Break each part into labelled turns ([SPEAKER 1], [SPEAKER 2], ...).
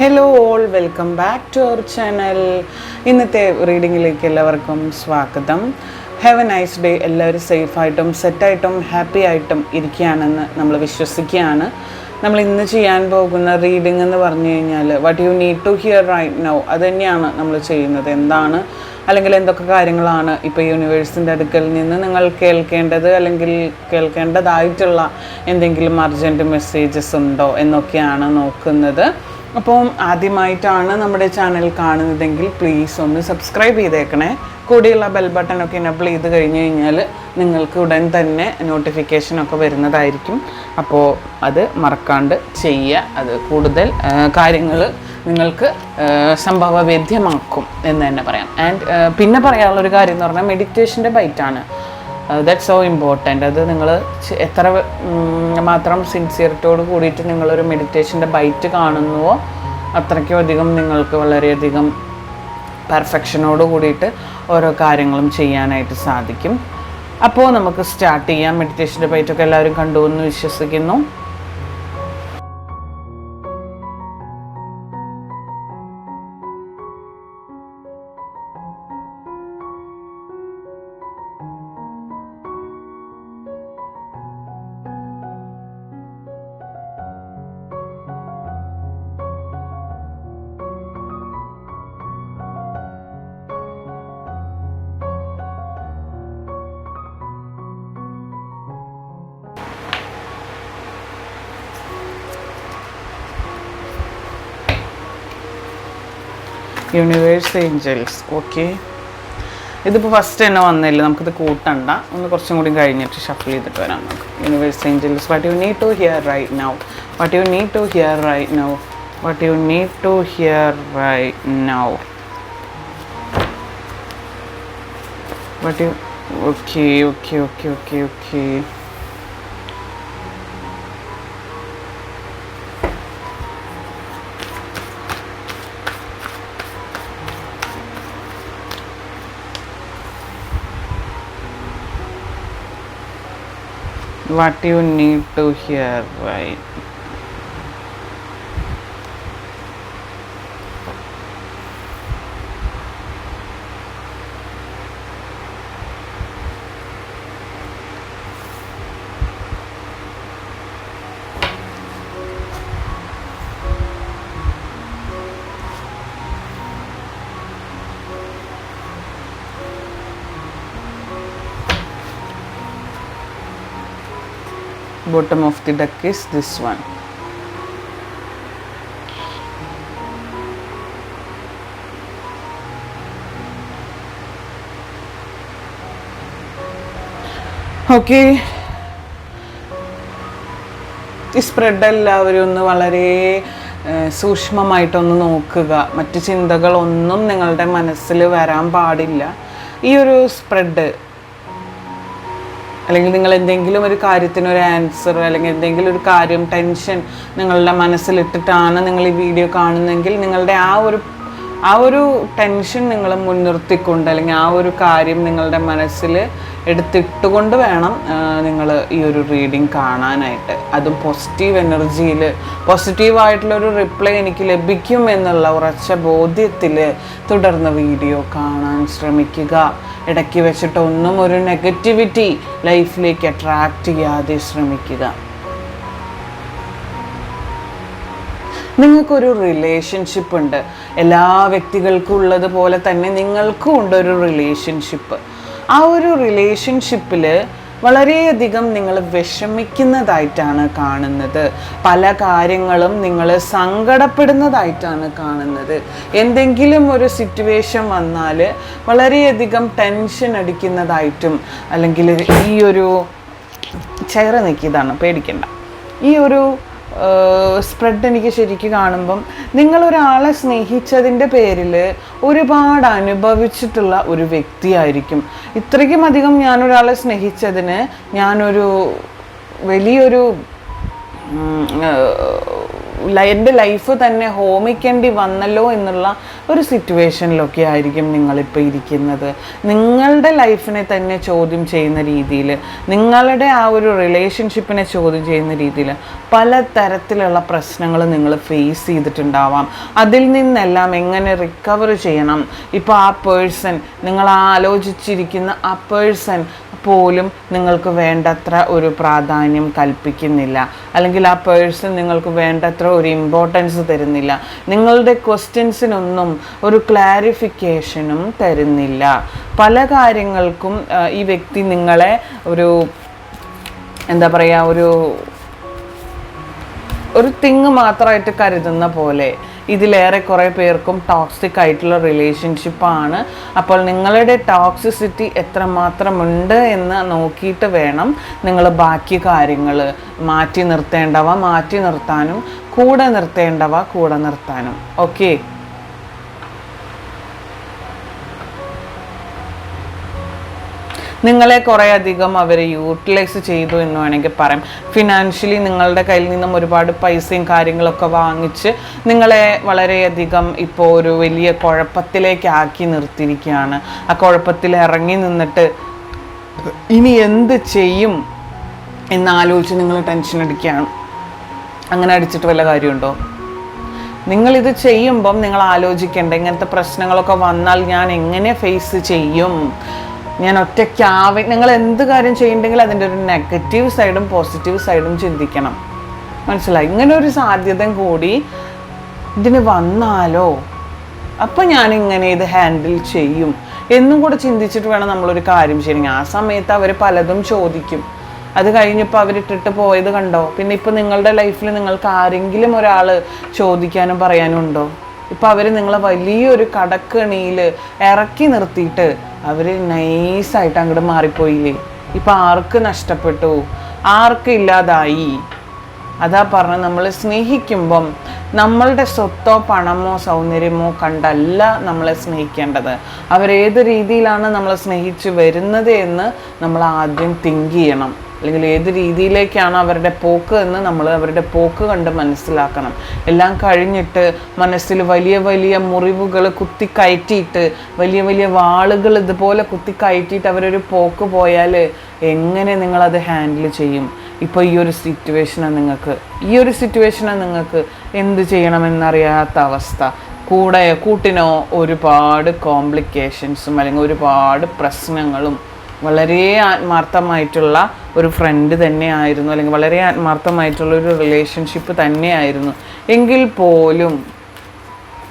[SPEAKER 1] Hello all welcome back to our channel ഇന്നത്തെ റീഡിങ്ങിലേക്ക് എല്ലാവർക്കും സ്വാഗതം. ഹാവ് എ നൈസ് ഡേ എല്ലാവരും സേഫായിട്ടും സെറ്റായിട്ടും ഹാപ്പി ആയിട്ടും ഇരിക്കുകയാണെന്ന് നമ്മൾ വിശ്വസിക്കുകയാണ്. നമ്മൾ ഇന്ന് ചെയ്യാൻ പോകുന്ന റീഡിംഗ് എന്ന് പറഞ്ഞു കഴിഞ്ഞാൽ what you need to hear right now അത് തന്നെയാണ് നമ്മൾ ചെയ്യുന്നത്. എന്താണ്? അല്ലെങ്കിൽ എന്തൊക്കെ കാര്യങ്ങളാണ് ഇപ്പോൾ യൂണിവേഴ്സിന്റെ അടുക്കൽ നിന്ന് നിങ്ങൾ കേൾക്കേണ്ടത്? അല്ലെങ്കിൽ കേൾക്കേണ്ടതായിട്ടുള്ള എന്തെങ്കിലും അർജന്റ് മെസ്സേജസ് ഉണ്ടോ എന്നൊക്കെയാണ് നോക്കുന്നത്. അപ്പം ആദ്യമായിട്ടാണ് നമ്മുടെ ചാനൽ കാണുന്നതെങ്കിൽ പ്ലീസ് ഒന്ന് സബ്സ്ക്രൈബ് ചെയ്തേക്കണേ. കൂടിയുള്ള ബെൽ ബട്ടൺ ഒക്കെ എനബിൾ ചെയ്ത് കഴിഞ്ഞ് കഴിഞ്ഞാൽ നിങ്ങൾക്ക് ഉടൻ തന്നെ നോട്ടിഫിക്കേഷനൊക്കെ വരുന്നതായിരിക്കും. അപ്പോൾ അത് മറക്കാണ്ട് ചെയ്യുക. അത് കൂടുതൽ കാര്യങ്ങൾ നിങ്ങൾക്ക് സംഭവവേദ്യമാക്കും എന്ന് തന്നെ പറയാം. ആൻഡ് പിന്നെ പറയാനുള്ളൊരു കാര്യം എന്ന് പറഞ്ഞാൽ മെഡിറ്റേഷന്റെ ബൈറ്റാണ് ദാറ്റ് സോ ഇമ്പോർട്ടന്റ് അത് നിങ്ങൾ എത്ര മാത്രം സിൻസിയറിറ്റോട് കൂടിയിട്ട് നിങ്ങളൊരു മെഡിറ്റേഷന്റെ ബൈറ്റ് കാണുന്നുവോ അത്രയ്ക്കും അധികം നിങ്ങൾക്ക് വളരെയധികം പെർഫെക്ഷനോട് കൂടിയിട്ട് ഓരോ കാര്യങ്ങളും ചെയ്യാനായിട്ട് സാധിക്കും. അപ്പോൾ നമുക്ക് സ്റ്റാർട്ട് ചെയ്യാം. മെഡിറ്റേഷന്റെ ബൈറ്റൊക്കെ എല്ലാവരും കണ്ടുവെന്ന് വിശ്വസിക്കുന്നു. യൂണിവേഴ്സ് ഏഞ്ചൽസ് ഓക്കെ ഇതിപ്പോൾ ഫസ്റ്റ് തന്നെ വന്നില്ല? നമുക്കിത് കൂട്ടണ്ട. ഒന്ന് കുറച്ചും കൂടി കഴിഞ്ഞിട്ട് ഷഫിൾ ചെയ്തിട്ട് വരാം നമുക്ക്. Universe angels what you need to hear right now what you need to hear right now what you need to hear right now what you okay okay okay okay okay what you need to hear right bottom of the duck is this one. Okay ഈ spread എല്ലാവരും ഒന്ന് വളരെ സൂക്ഷ്മമായിട്ടൊന്ന് നോക്കുക. മറ്റ് ചിന്തകളൊന്നും നിങ്ങളുടെ മനസ്സിൽ വരാൻ പാടില്ല. ഈ ഒരു സ്പ്രെഡ് അല്ലെങ്കിൽ നിങ്ങൾ എന്തെങ്കിലും ഒരു കാര്യത്തിന് ഒരു ആൻസർ അല്ലെങ്കിൽ എന്തെങ്കിലും ഒരു കാര്യം ടെൻഷൻ നിങ്ങളുടെ മനസ്സിലിട്ടിട്ടാണ് നിങ്ങൾ ഈ വീഡിയോ കാണുന്നതെങ്കിൽ നിങ്ങളുടെ ആ ഒരു ആ ഒരു ടെൻഷൻ നിങ്ങൾ മുൻനിർത്തിക്കൊണ്ട് അല്ലെങ്കിൽ ആ ഒരു കാര്യം നിങ്ങളുടെ മനസ്സിൽ എടുത്തിട്ടുകൊണ്ട് വേണം നിങ്ങൾ ഈ ഒരു റീഡിങ് കാണാനായിട്ട്. അതും പോസിറ്റീവ് എനർജിയിൽ പോസിറ്റീവായിട്ടുള്ളൊരു റിപ്ലൈ എനിക്ക് ലഭിക്കും എന്നുള്ള ഉറച്ച ബോധ്യത്തിൽ തുടർന്ന് വീഡിയോ കാണാൻ ശ്രമിക്കുക. ഇടയ്ക്ക് വെച്ചിട്ട് ഒന്നും ഒരു നെഗറ്റിവിറ്റി ലൈഫിലേക്ക് അട്രാക്റ്റ് ചെയ്യാതെ ശ്രമിക്കുക. നിങ്ങൾക്കൊരു റിലേഷൻഷിപ്പ് ഉണ്ട്. എല്ലാ വ്യക്തികൾക്കും ഉള്ളതുപോലെ തന്നെ നിങ്ങൾക്കും ഉണ്ട് ഒരു റിലേഷൻഷിപ്പ് ആ ഒരു റിലേഷൻഷിപ്പിൽ വളരെയധികം നിങ്ങൾ വിഷമിക്കുന്നതായിട്ടാണ് കാണുന്നത്. പല കാര്യങ്ങളും നിങ്ങൾ സങ്കടപ്പെടുന്നതായിട്ടാണ് കാണുന്നത്. എന്തെങ്കിലും ഒരു സിറ്റുവേഷൻ വന്നാൽ വളരെയധികം ടെൻഷൻ അടിക്കുന്നതായിട്ടും അല്ലെങ്കിൽ ഈ ഒരു ചെയർ നിൽക്കിയതാണ് പേടിക്കണ്ട. ഈ ഒരു സ്പ്രെഡ് എനിക്ക് ശരിക്കും കാണുമ്പം നിങ്ങളൊരാളെ സ്നേഹിച്ചതിന്റെ പേരിൽ ഒരുപാട് അനുഭവിച്ചിട്ടുള്ള ഒരു വ്യക്തിയായിരിക്കും. ഇത്രയ്ക്കും അധികം ഞാനൊരാളെ സ്നേഹിച്ചതിന് ഞാനൊരു വലിയൊരു എന്റെ ലൈഫ് തന്നെ ഹോമിക്കേണ്ടി വന്നല്ലോ എന്നുള്ള ഒരു സിറ്റുവേഷനിലൊക്കെ ആയിരിക്കും നിങ്ങളിപ്പോൾ ഇരിക്കുന്നത്. നിങ്ങളുടെ ലൈഫിനെ തന്നെ ചോദ്യം ചെയ്യുന്ന രീതിയിൽ നിങ്ങളുടെ ആ ഒരു റിലേഷൻഷിപ്പിനെ ചോദ്യം ചെയ്യുന്ന രീതിയിൽ പല തരത്തിലുള്ള പ്രശ്നങ്ങൾ നിങ്ങൾ ഫേസ് ചെയ്തിട്ടുണ്ടാവാം. അതിൽ നിന്നെല്ലാം എങ്ങനെ റിക്കവർ ചെയ്യണം? ഇപ്പോൾ ആ പേഴ്സൺ നിങ്ങൾ ആലോചിച്ചിരിക്കുന്ന ആ പേഴ്സൺ പോലും നിങ്ങൾക്ക് വേണ്ടത്ര ഒരു പ്രാധാന്യം കൽപ്പിക്കുന്നില്ല. അല്ലെങ്കിൽ ആ പേഴ്സൺ നിങ്ങൾക്ക് വേണ്ടത്ര ഒരു ഇമ്പോർട്ടൻസ് തരുന്നില്ല. നിങ്ങളുടെ ക്വസ്റ്റ്യൻസിനൊന്നും ഒരു ക്ലാരിഫിക്കേഷനും തരുന്നില്ല. പല കാര്യങ്ങൾക്കും ഈ വ്യക്തി നിങ്ങളെ ഒരു എന്താ പറയുക ഒരു ഒരു തിങ് മാത്രമായിട്ട് കരുതുന്ന പോലെ ഇതിലേറെ കുറേ പേർക്കും ടോക്സിക് ആയിട്ടുള്ള റിലേഷൻഷിപ്പാണ് അപ്പോൾ നിങ്ങളുടെ ടോക്സിസിറ്റി എത്രമാത്രമുണ്ട് എന്ന് നോക്കിയിട്ട് വേണം നിങ്ങൾ ബാക്കി കാര്യങ്ങൾ മാറ്റി നിർത്തേണ്ടവ മാറ്റി നിർത്താനും കൂടെ നിർത്തേണ്ടവ കൂടെ നിർത്താനും. ഓക്കെ നിങ്ങളെ കുറേ അധികം അവർ യൂട്ടിലൈസ് ചെയ്തു എന്ന് വേണമെങ്കിൽ പറയാം. ഫിനാൻഷ്യലി നിങ്ങളുടെ കയ്യിൽ നിന്നും ഒരുപാട് പൈസയും കാര്യങ്ങളൊക്കെ വാങ്ങിച്ച് നിങ്ങളെ വളരെയധികം ഇപ്പോൾ ഒരു വലിയ കുഴപ്പത്തിലേക്ക് ആക്കി നിർത്തിയിരിക്കുകയാണ്. ആ കുഴപ്പത്തിൽ ഇറങ്ങി നിന്നിട്ട് ഇനി എന്ത് ചെയ്യും എന്നാലോചിച്ച് നിങ്ങൾ ടെൻഷൻ അടിക്കുകയാണ്. അങ്ങനെ അടിച്ചിട്ട് വല്ല കാര്യമുണ്ടോ? നിങ്ങളിത് ചെയ്യുമ്പം നിങ്ങൾ ആലോചിക്കേണ്ട ഇങ്ങനത്തെ പ്രശ്നങ്ങളൊക്കെ വന്നാൽ ഞാൻ എങ്ങനെ ഫേസ് ചെയ്യും? ഞാൻ ഒറ്റയ്ക്കാവ നിങ്ങൾ എന്ത് കാര്യം ചെയ്യണ്ടെങ്കിൽ അതിന്റെ ഒരു നെഗറ്റീവ് സൈഡും പോസിറ്റീവ് സൈഡും ചിന്തിക്കണം. മനസ്സിലായി? ഇങ്ങനെ ഒരു സാധ്യത കൂടി ഇതിന് വന്നാലോ? അപ്പം ഞാൻ ഇങ്ങനെ ഇത് ഹാൻഡിൽ ചെയ്യും. എന്നും കൂടെ ചിന്തിച്ചിട്ട് വേണം നമ്മളൊരു കാര്യം ചെയ്യണമെങ്കിൽ ആ സമയത്ത് അവർ പലതും ചോദിക്കും. അത് കഴിഞ്ഞപ്പോൾ അവരിട്ടിട്ട് പോയത് കണ്ടോ? പിന്നെ ഇപ്പം നിങ്ങളുടെ ലൈഫിൽ നിങ്ങൾക്ക് ആരെങ്കിലും ഒരാൾ ചോദിക്കാനും പറയാനും ഉണ്ടോ? ഇപ്പം അവർ നിങ്ങളെ വലിയൊരു കടക്കണിയിൽ ഇറക്കി നിർത്തിയിട്ട് അവർ നൈസായിട്ട് അങ്ങോട്ട് മാറിപ്പോയില്ലേ? ഇപ്പം ആർക്ക് നഷ്ടപ്പെട്ടു? ആർക്ക് ഇല്ലാതായി? അതാ പറഞ്ഞ നമ്മൾ സ്നേഹിക്കുമ്പം നമ്മളുടെ സ്വത്തോ പണമോ സൗന്ദര്യമോ കണ്ടല്ല നമ്മളെ സ്നേഹിക്കേണ്ടത്. അവരേത് രീതിയിലാണ് നമ്മളെ സ്നേഹിച്ച് വരുന്നത് എന്ന് നമ്മൾ ആദ്യം തിങ്ക് ചെയ്യണം. അല്ലെങ്കിൽ ഏത് രീതിയിലേക്കാണ് അവരുടെ പോക്ക് എന്ന് നമ്മൾ അവരുടെ പോക്ക് കണ്ട് മനസ്സിലാക്കണം. എല്ലാം കഴിഞ്ഞിട്ട് മനസ്സിൽ വലിയ വലിയ മുറിവുകൾ കുത്തി കയറ്റിയിട്ട് വലിയ വലിയ വാളുകൾ ഇതുപോലെ കുത്തി കയറ്റിയിട്ട് അവരൊരു പോക്ക് പോയാൽ എങ്ങനെ നിങ്ങളത് ഹാൻഡിൽ ചെയ്യും? ഇപ്പോൾ ഈ ഒരു സിറ്റുവേഷനാണ് നിങ്ങൾക്ക് ഈ ഒരു സിറ്റുവേഷനാണ് നിങ്ങൾക്ക് എന്ത് ചെയ്യണമെന്നറിയാത്ത അവസ്ഥ. കൂടെ കൂട്ടിനോ ഒരുപാട് കോംപ്ലിക്കേഷൻസും അല്ലെങ്കിൽ ഒരുപാട് പ്രശ്നങ്ങളും വളരെ ആത്മാർത്ഥമായിട്ടുള്ള ഒരു ഫ്രണ്ട് തന്നെയായിരുന്നു. അല്ലെങ്കിൽ വളരെ ആത്മാർത്ഥമായിട്ടുള്ള ഒരു റിലേഷൻഷിപ്പ് തന്നെയായിരുന്നു. എങ്കിൽ പോലും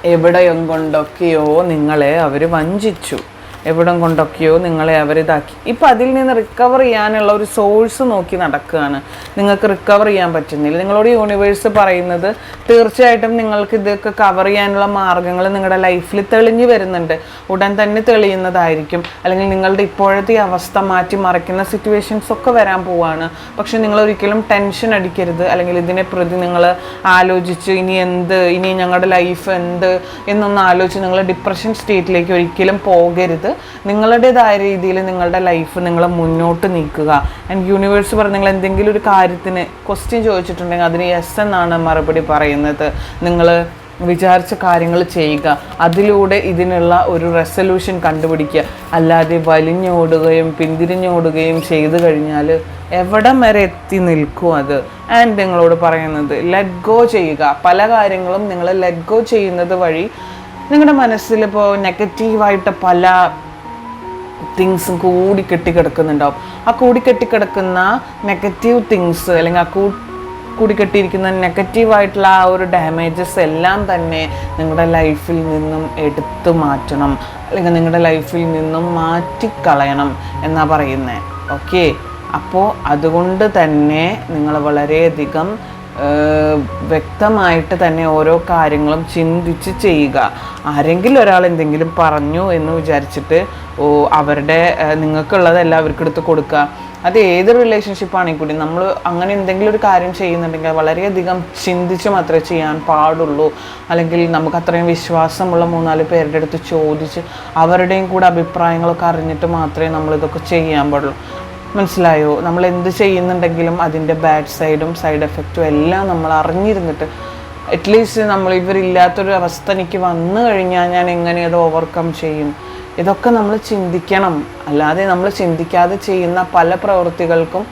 [SPEAKER 1] എവിടെയും കൊണ്ടൊക്കെയോ നിങ്ങളെ അവർ വഞ്ചിച്ചു. എവിടം കൊണ്ടൊക്കെയോ നിങ്ങളെ അവരിതാക്കി. ഇപ്പം അതിൽ നിന്ന് റിക്കവർ ചെയ്യാനുള്ള ഒരു സോഴ്സ് നോക്കി നടക്കുകയാണ്. നിങ്ങൾക്ക് റിക്കവർ ചെയ്യാൻ പറ്റുന്നില്ല. നിങ്ങളോട് യൂണിവേഴ്സ് പറയുന്നത് തീർച്ചയായിട്ടും നിങ്ങൾക്ക് ഇതൊക്കെ കവർ ചെയ്യാനുള്ള മാർഗങ്ങൾ നിങ്ങളുടെ ലൈഫിൽ തെളിഞ്ഞു വരുന്നുണ്ട്. ഉടൻ തന്നെ തെളിയുന്നതായിരിക്കും. അല്ലെങ്കിൽ നിങ്ങളുടെ ഇപ്പോഴത്തെ അവസ്ഥ മാറ്റി മറിക്കുന്ന സിറ്റുവേഷൻസ് ഒക്കെ വരാൻ പോവാണ്. പക്ഷെ നിങ്ങൾ ഒരിക്കലും ടെൻഷൻ അടിക്കരുത്. അല്ലെങ്കിൽ ഇതിനെ പ്രതി നിങ്ങൾ ആലോചിച്ച് ഇനി എന്ത് ഇനി ഞങ്ങളുടെ ലൈഫ് എന്ത് എന്നൊന്ന് ആലോചിച്ച് നിങ്ങൾ ഡിപ്രഷൻ സ്റ്റേറ്റിലേക്ക് ഒരിക്കലും പോകരുത്. നിങ്ങളുടേതായ രീതിയിൽ നിങ്ങളുടെ ലൈഫ് നിങ്ങൾ മുന്നോട്ട് നീക്കുക. ആൻഡ് യൂണിവേഴ്സ് പറഞ്ഞ നിങ്ങൾ എന്തെങ്കിലും ഒരു കാര്യത്തിന് ക്വസ്റ്റ്യൻ ചോദിച്ചിട്ടുണ്ടെങ്കിൽ അതിന് യെസ് എന്നാണ് മറുപടി പറയുന്നത്. നിങ്ങൾ വിചാരിച്ച കാര്യങ്ങൾ ചെയ്യുക. അതിലൂടെ ഇതിനുള്ള ഒരു റെസൊല്യൂഷൻ കണ്ടുപിടിക്കുക. അല്ലാതെ വലിഞ്ഞോടുകയും പിന്തിരിഞ്ഞോടുകയും ചെയ്തു കഴിഞ്ഞാൽ എവിടം വരെ എത്തി നിൽക്കും അത്? ആൻഡ് നിങ്ങളോട് പറയുന്നത് ലെറ്റ് ഗോ ചെയ്യുക. പല കാര്യങ്ങളും നിങ്ങൾ ലെറ്റ് ഗോ ചെയ്യുന്നത് വഴി നിങ്ങളുടെ മനസ്സിലിപ്പോൾ നെഗറ്റീവായിട്ട് പല തിങ്സും കൂടി കെട്ടിക്കിടക്കുന്നുണ്ടാവും. ആ കൂടി കെട്ടിക്കിടക്കുന്ന നെഗറ്റീവ് തിങ്സ് അല്ലെങ്കിൽ ആ കൂ കൂടി കെട്ടിയിരിക്കുന്ന നെഗറ്റീവായിട്ടുള്ള ആ ഒരു ഡാമേജസ് എല്ലാം തന്നെ നിങ്ങളുടെ ലൈഫിൽ നിന്നും എടുത്തു മാറ്റണം. അല്ലെങ്കിൽ നിങ്ങളുടെ ലൈഫിൽ നിന്നും മാറ്റിക്കളയണം എന്നാ പറയുന്നത് ഓക്കെ അപ്പോൾ അതുകൊണ്ട് തന്നെ നിങ്ങൾ വളരെയധികം വ്യക്തമായിട്ട് തന്നെ ഓരോ കാര്യങ്ങളും ചിന്തിച്ച് ചെയ്യുക. ആരെങ്കിലും ഒരാൾ എന്തെങ്കിലും പറഞ്ഞു എന്ന് വിചാരിച്ചിട്ട് ഓ അവരുടെ നിങ്ങൾക്കുള്ളതല്ല അവർക്ക് എല്ലാവർക്കും എടുത്ത് കൊടുക്കുക. അത് ഏത് റിലേഷൻഷിപ്പ് ആണെങ്കിൽ കൂടി നമ്മൾ അങ്ങനെ എന്തെങ്കിലും ഒരു കാര്യം ചെയ്യുന്നുണ്ടെങ്കിൽ വളരെയധികം ചിന്തിച്ച് മാത്രമേ ചെയ്യാൻ പാടുള്ളൂ. അല്ലെങ്കിൽ നമുക്ക് അത്രയും വിശ്വാസമുള്ള മൂന്നാൽ പേരുടെ അടുത്ത് ചോദിച്ച് അവരുടെയും കൂടെ അഭിപ്രായങ്ങളൊക്കെ അറിഞ്ഞിട്ട് മാത്രമേ നമ്മളിതൊക്കെ ചെയ്യാൻ പാടുള്ളൂ. മനസ്സിലായോ? നമ്മൾ എന്ത് ചെയ്യുന്നുണ്ടെങ്കിലും അതിന്റെ ബാഡ് സൈഡും സൈഡ് എഫക്റ്റും എല്ലാം നമ്മൾ അറിഞ്ഞിരുന്നിട്ട് അറ്റ്ലീസ്റ്റ് നമ്മൾ ഇവരില്ലാത്തൊരു അവസ്ഥ എനിക്ക് വന്നു കഴിഞ്ഞാൽ ഞാൻ എങ്ങനെ അത് ഓവർകം ചെയ്യും? ഇതൊക്കെ നമ്മൾ ചിന്തിക്കണം. അല്ലാതെ നമ്മൾ ചിന്തിക്കാതെ ചെയ്യുന്ന പല പ്രവൃത്തികൾക്കും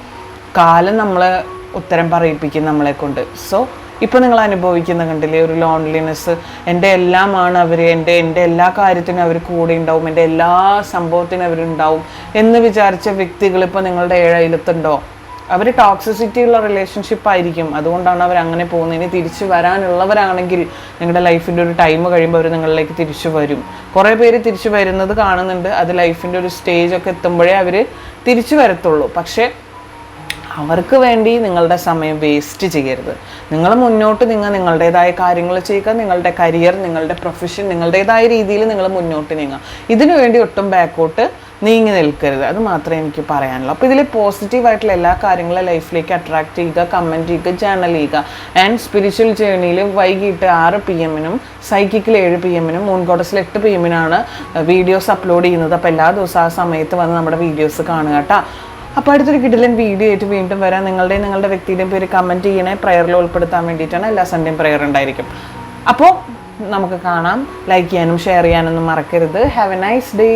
[SPEAKER 1] കാലം നമ്മളെ ഉത്തരം പറയിപ്പിക്കും നമ്മളെ കൊണ്ട് സോ ഇപ്പം നിങ്ങൾ അനുഭവിക്കുന്ന കണ്ടില്ലേ ഒരു ലോൺലിനെസ് എന്റെ എല്ലാമാണ് അവർ എന്റെ എന്റെ എല്ലാ കാര്യത്തിനും അവർ കൂടെ ഉണ്ടാവും എന്റെ എല്ലാ സംഭവത്തിനും അവരുണ്ടാവും എന്ന് വിചാരിച്ച വ്യക്തികൾ ഇപ്പോൾ നിങ്ങളുടെ ഏഴയിലത്തുണ്ടോ? അവർ ടോക്സിസിറ്റി ഉള്ള റിലേഷൻഷിപ്പ് ആയിരിക്കും. അതുകൊണ്ടാണ് അവർ അങ്ങനെ പോകുന്നത്. ഇനി തിരിച്ചു വരാനുള്ളവരാണെങ്കിൽ നിങ്ങളുടെ ലൈഫിന്റെ ഒരു ടൈം കഴിയുമ്പോൾ അവർ നിങ്ങളിലേക്ക് തിരിച്ചു വരും. കുറേ പേര് തിരിച്ചു വരുന്നത് കാണുന്നുണ്ട്. അത് ലൈഫിന്റെ ഒരു സ്റ്റേജൊക്കെ എത്തുമ്പോഴേ അവർ തിരിച്ചു വരത്തുള്ളൂ. പക്ഷേ അവർക്ക് വേണ്ടി നിങ്ങളുടെ സമയം വേസ്റ്റ് ചെയ്യരുത്. നിങ്ങൾ മുന്നോട്ട് നിങ്ങൾ നിങ്ങളുടേതായ കാര്യങ്ങൾ ചെയ്യുക നിങ്ങളുടെ കരിയർ നിങ്ങളുടെ പ്രൊഫഷൻ നിങ്ങളുടേതായ രീതിയിൽ നിങ്ങൾ മുന്നോട്ട് നീങ്ങുക. ഇതിനു വേണ്ടി ഒട്ടും ബാക്കോട്ട് നീങ്ങി നിൽക്കരുത്. അത് മാത്രമേ എനിക്ക് പറയാനുള്ളൂ. അപ്പോൾ ഇതിൽ പോസിറ്റീവായിട്ടുള്ള എല്ലാ കാര്യങ്ങളും ലൈഫിലേക്ക് അട്രാക്റ്റ് ചെയ്യുക കമന്റ് ചെയ്യുക ജേണൽ ചെയ്യുക. ആൻഡ് സ്പിരിച്വൽ ജേണിയിൽ വൈകിട്ട് ആറ് പി എമ്മിനും സൈക്കിക്കിൽ ഏഴ് പി എമ്മിനും മൂൺ ഗോഡസിൽ എട്ട് പി എമ്മിനാണ് വീഡിയോസ് അപ്ലോഡ് ചെയ്യുന്നത്. അപ്പോൾ എല്ലാ ദിവസവും ആ സമയത്ത് വന്ന് നമ്മുടെ വീഡിയോസ് കാണുക കേട്ടോ അപ്പോൾ അടുത്തൊരു കിടിലൻ വീഡിയോ ആയിട്ട് വീണ്ടും വരാം. നിങ്ങളുടെയും നിങ്ങളുടെ വ്യക്തിയുടെയും പേര് കമന്റ് ചെയ്യണേ. പ്രയറിൽ ഉൾപ്പെടുത്താൻ വേണ്ടിയിട്ടാണ് എല്ലാ സൺഡേയും പ്രയർ ഉണ്ടായിരിക്കും. അപ്പോൾ നമുക്ക് കാണാം. ലൈക്ക് ചെയ്യാനും ഷെയർ ചെയ്യാനൊന്നും മറക്കരുത്. Have A nice day